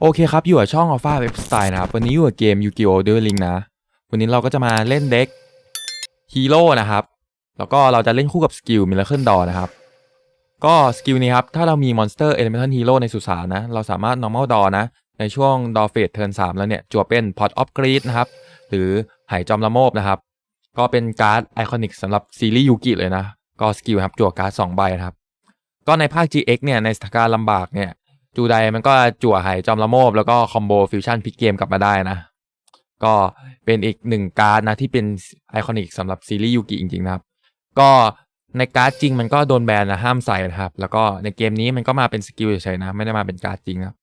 โอเคครับ อยู่กับช่อง Alpha Web Style นะครับ วันนี้อยู่กับเกม Yu-Gi-Oh! Duel Link นะ วันนี้เราก็จะมาเล่นเด็กฮีโร่นะครับ แล้วก็เราจะเล่นคู่กับสกิล Miracle Door นะครับ ก็สกิลนี้ครับ ถ้าเรามี Monster Elemental Hero ในสุสานนะ เราสามารถ Normal Door นะ ในช่วง Door Phase Turn 3แล้วเนี่ย จั่วเป็น Pot of Greed นะครับ หรือไหจอมละโมบนะครับ ก็เป็นการ์ดไอคอนิกสำหรับซีรีส์ยูกิเลยนะ ก็สกิลครับจั่วการ์ดสองใบนะครับ ก็ในภาค GX เนี่ยในสถานการณ์ลำบากเนี่ย จูไดมันก็จั่วหายจอมละโมบ แล้วก็คอมโบฟิวชั่นพิกเกมกลับมาได้นะ ก็เป็นอีกหนึ่งการ์ดนะที่เป็นไอคอนิกสำหรับซีรีส์ยูกิจริงๆนะครับ ก็ในการ์ดจริงมันก็โดนแบนนะห้ามใส่นะครับ แล้วก็ในเกมนี้มันก็มาเป็นสกิลเฉยๆนะ ไม่ได้มาเป็นการ์ดจริงครับ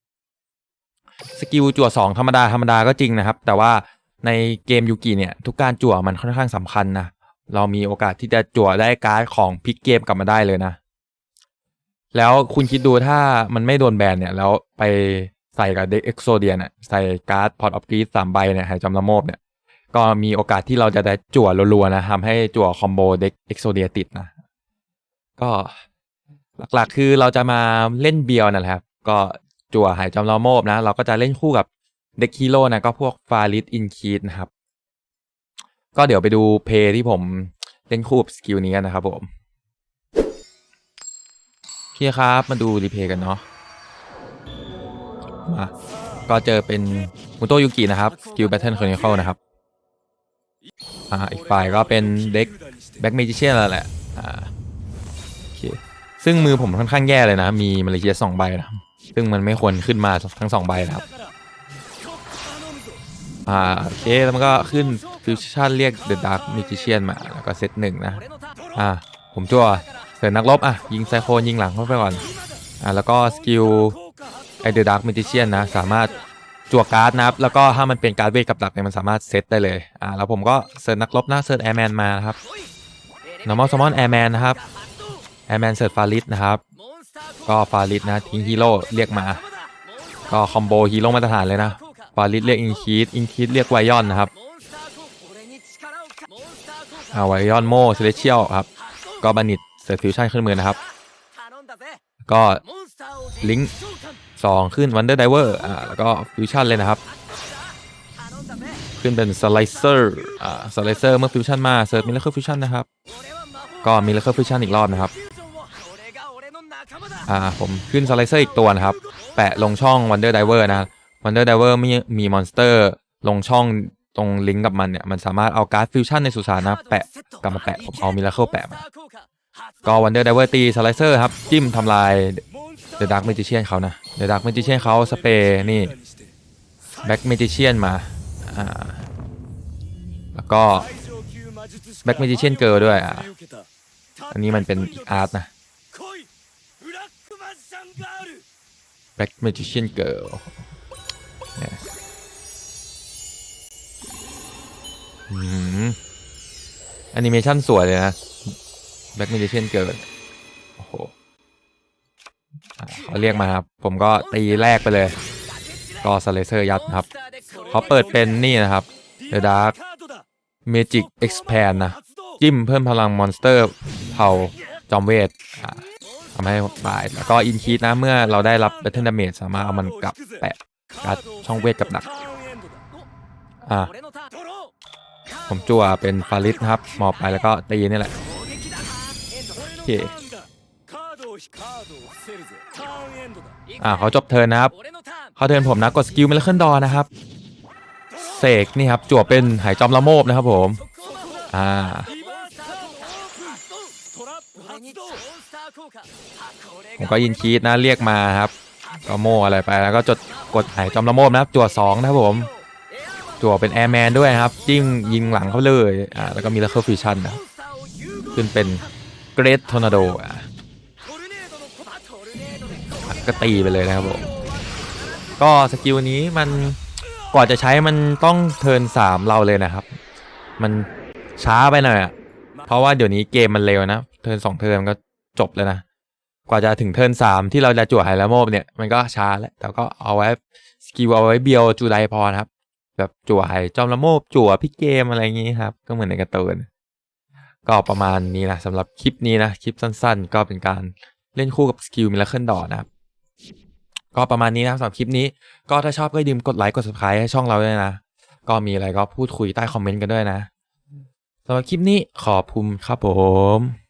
สกิลจั่วสองธรรมดาธรรมดาก็จริงนะครับ แต่ว่าในเกมยูกิเนี่ยทุกการจั่วมันค่อนข้างสำคัญนะเรามีโอกาสที่จะจั่วได้การ์ดของพิกเกมกลับมาได้เลยนะ แล้วคุณคิดดูถ้ามันไม่โดนแบนเนี่ย แล้วไปใส่กับเด็กเอ็กโซเดียเนี่ยใส่การ์ดพอร์ตออฟกรีสสามใบเนี่ยหายจำละโมบเนี่ย ก็มีโอกาสที่เราจะได้จั่วรัวๆนะทำให้จั่วคอมโบเด็กเอ็กโซเดียติดนะ ก็หลักๆคือเราจะมาเล่นเบียวนะครับ ก็จั่วหายจำละโมบนะ เราก็จะเล่นคู่กับเด็กฮีโร่นะก็พวกฟาริสอินคีดนะครับ ก็เดี๋ยวไปดูเพย์ที่ผมเล่นคู่กับสกิลนี้กันนะครับผม โอเคครับ มาดูรีเพย์กันเนาะมาก็เจอเป็นมุโตยุกินะครับสกิลแบทเทิลคอนิคอลนะครับอ่าอีกฝ่ายก็เป็นเด็กแบ็กเมจิเชียนแล้วแหละอ่าโอเคซึ่งมือผมค่อนข้างแย่เลยนะ มีมาเลเซียสองใบนะซึ่งมันไม่ควรขึ้นมาทั้งสองใบนะครับอ่าโอเคแล้วมันก็ขึ้นฟิวชั่นเรียกเดอะดาร์ m เมจิเชียนมาแล้วก็เซตหนึ่งนะอ่าผมจั่ว ริมนักรบอะยิงไซโคนยิงหลังเข้าไปก่อนอ่าแล้วก็สกิลไอเดอะดาร์ m เมจิเชียนนะสามารถจั่วการ์ดนะครับแล้วก็ถ้ามันเป็นการ์ดเวทกับดักเนี่ยมันสามารถเซตได้เลยอ่าแล้วผมก็เสริมนักรบนะเสิร์ชแอร์แมนมานะครับ normal summon airman นะครับ airman เสิร์ชฟาริสนะครับก็ฟาริสนะทิ้งฮีโร่เรียกมา ก็คอมโบฮีโร่มาตรฐานเลยนะฟาริสเรียกอินคีดอินคีดเรียกไวออนนะครับอ่าไวออนโมเซเลเชียลครับก็บันิต เสิร์ฟฟิวชั่นขึ้นมือนะครับ ก็ลิงก์สองขึ้นวันเดอร์ไดเวอร์อ่าแล้วก็ฟิวชั่นเลยนะครับ ขึ้นเป็นสไลเซอร์อ่าสไลเซอร์เมื่อฟิวชั่นมาเสิร์ฟมิลเลอร์ฟิวชั่นนะครับ ก็มิลเลอร์ฟิวชั่นอีกรอบนะครับอ่าผมขึ้นสไลเซอร์อีกตัวนะครับ แปะลงช่อง Wonder Diver นะ Wonder Diver มีมีมอนสเตอร์ลงช่องตรงลิงก์กับมันเนี่ย มันสามารถเอาการ์ดฟิวชั่นในสุสานนะแปะกลับมาแปะ ผมเอามิราเคิลแปะมา ก็วันเดอร์ไดเวอร์ตีสไลเซอร์ครับ จิ้มทำลายเดอะดาร์กเมจิเชียนเขานะเดอะดาร์กเมจิเชียนเขาสเปร์นี่แบ็กเมจิเชียนมาอ่าแล้วก็แบ็กเมจิเชียนเกิร์ด้วยอะอันนี้มันเป็นอาร์ตนะแบ็กเมจิเชียนเกิลอืมแอนิเมชันสวยเลยนะ Black Magician Girl โอ้โหเขาเรียกมาครับ ผมก็ตีแรกไปเลย ก็สเลเซอร์ยัดครับ เขาเปิดเป็นนี่นะครับ The Dark Magic Expand นะ จิ้มเพิ่มพลังมอนสเตอร์เผ่าจอมเวททำให้ตาย แล้วก็อินคีดนะเมื่อเราได้รับ Battle Damage สามารถเอามันกลับแปะการดช่องเวทกับดัก อ่าผมจั่วเป็นฟาริสครับ หมอบไปแล้วก็ตีนี่แหละ โอเคอ่าเขาจบเทินนะครับเขาเทินผมนะกดสกิลเมลเคิลดอนะครับเสกนี่ครับจั่วเป็นหายจอมละโมบนะครับผมอ่าผมก็ยินคีดนะเรียกมาครับก็โมอะไรไปแล้วก็จดกดหายจอมละโมบนะครับจั่วสองนะครับผมจั่วเป็นแอร์แมนด้วยครับจิ้มยิงหลังเขาเลยอ่าแล้วก็มีเลเ e อร์ฟิชชั่นนะขึ้นเป็น เกร t ทอร์นาโดอะก็ตีไปเลยนะครับผมก็สกิลนี้มันกว่าจะใช้มันต้องเทิร์นสามเราเลยนะครับ มันช้าไปหน่อยอะเพราะว่าเดี๋ยวนี้เกมมันเร็วนะ เทิร์นสองเทิร์นก็จบแล้วนะ กว่าจะถึงเทิร์นสามที่เราจะจั่วไฮแลโมบเนี่ยมันก็ช้าแล้ว แต่ก็เอาไว้สกิลเอาไว้เบียวจูไดพอนะครับ แบบจั่วไฮจอมละโมบจั่วพิกเกมอะไรอย่างงี้ครับ ก็เหมือนในกร์ตูน ก็ประมาณนี้นะสำหรับคลิปนี้นะ คลิปสั้นๆ ก็เป็นการเล่นคู่กับสกิลมิลเลอร์เคิลดอนะครับ ก็ประมาณนี้นะสำหรับคลิปนี้ ก็ถ้าชอบก็ดื่มกดไลค์กด subscribe ให้ช่องเราด้วยนะ ก็มีอะไรก็พูดคุยใต้คอมเมนต์กันด้วยนะสำหรับคลิปนี้ขอบคุณครับผม